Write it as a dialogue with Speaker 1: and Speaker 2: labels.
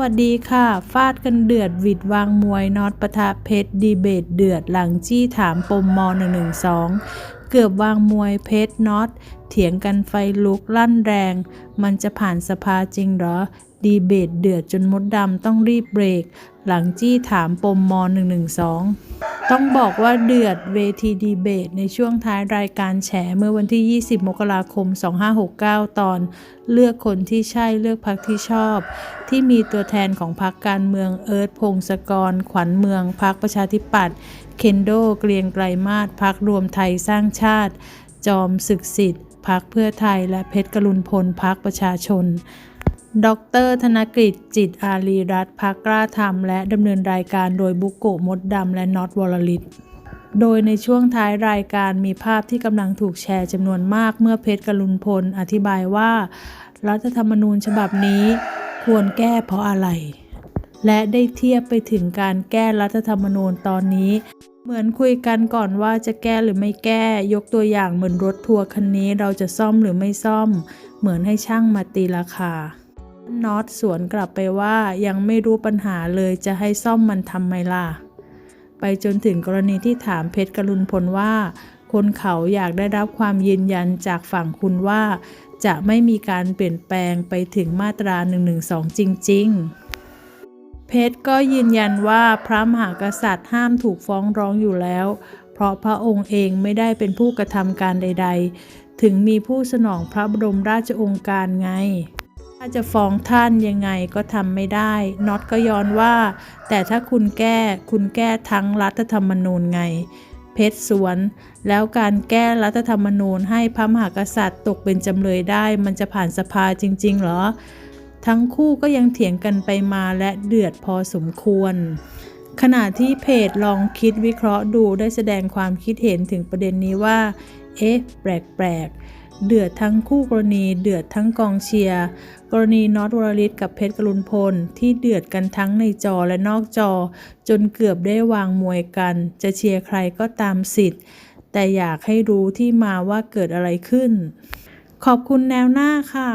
Speaker 1: วัสดีค่ะ ฟาดกันเดือดวิดวางมวยน็อตปะทะเพชรดีเบตเดือดหลังจี้ถามปมม 112 เกือบวางมวยเพชรน็อต เถียงกันไฟลุกลั่นแรง มันจะผ่านสภาจริงเหรอ ดีเบตเดือดจนมดดำต้องรีบเบรก หลังจี้ถามปมม 112 ต้องบอกว่าเดือดเวทีดีเบตในช่วงท้ายรายการแฉเมื่อวันที่ 20 มกราคม 2569 ตอนเลือกคนที่ใช่เลือกพักที่ชอบ ที่มีตัวแทนของพรรคการเมืองเอิร์ธพงศกร ขวัญเมืองพรรคประชาธิปัตย์เคนโดเกรียงไกรมาศพรรครวมไทยสร้างชาติ จอมศึกสิทธิ์พรรคเพื่อไทยและเพชรกรุณพลพรรคประชาชน ดร ธนกฤษจิตอารีรัตน์พักกล้าทำและดำเนินรายการโดยบุกโกะมดดำและน็อตวรลิตโดยในช่วงท้ายรายการมีภาพที่กำลังถูกแชร์จำนวนมากเมื่อเพชรกรุณพล อธิบายว่า รัฐธรรมนูญฉบับนี้ควรแก้เพราะอะไร และได้เทียบไปถึงการแก้รัฐธรรมนูญตอนนี้ เหมือนคุยกันก่อนว่าจะแก้หรือไม่แก้ ยกตัวอย่างเหมือนรถทัวร์คันนี้เราจะซ่อมหรือไม่ซ่อม เหมือนให้ช่างมาตีราคา น็อตสวนกลับไปว่ายังไม่รู้ปัญหาเลยจะให้ซ่อมมันทำไมล่ะ ไปจนถึงกรณีที่ถามเพชรกรุณพลว่า คนเขาอยากได้รับความยืนยันจากฝั่งคุณว่า จะไม่มีการเปลี่ยนแปลงไปถึงมาตรา 112 จริง ๆ เพชรก็ยืนยันว่าพระมหากษัตริย์ห้ามถูกฟ้องร้องอยู่แล้ว เพราะพระองค์เองไม่ได้เป็นผู้กระทำการใด ๆ ถึงมีผู้สนองพระบรมราชองค์การไง ถ้าจะฟ้องท่านยังไงก็ทำไม่ได้น็อตก็ย้อนว่า แต่ถ้าคุณแก้คุณแก้ทั้งรัฐธรรมนูญไง เพชรสวน แล้วการแก้รัฐธรรมนูญให้พระมหากษัตริย์ตกเป็นจำเลยได้ มันจะผ่านสภาจริง ๆ เหรอ ทั้งคู่ก็ยังเถียงกันไปมาและเดือดพอสมควรขณะที่เพจลองคิดวิเคราะห์ดูได้แสดงความคิดเห็นถึงประเด็นนี้ว่า เอ๊ะ แปลกๆ เดือดทั้งคู่กรณี เดือดทั้งกองเชียร์ กรณีน็อตวรลิตกับเพชรกรุณพล ที่เดือดกันทั้งในจอและนอกจอ จนเกือบได้วางมวยกัน จะเชียร์ใครก็ตามสิทธิ์ แต่อยากให้รู้ที่มาว่าเกิดอะไรขึ้น ขอบคุณแนวหน้าค่ะ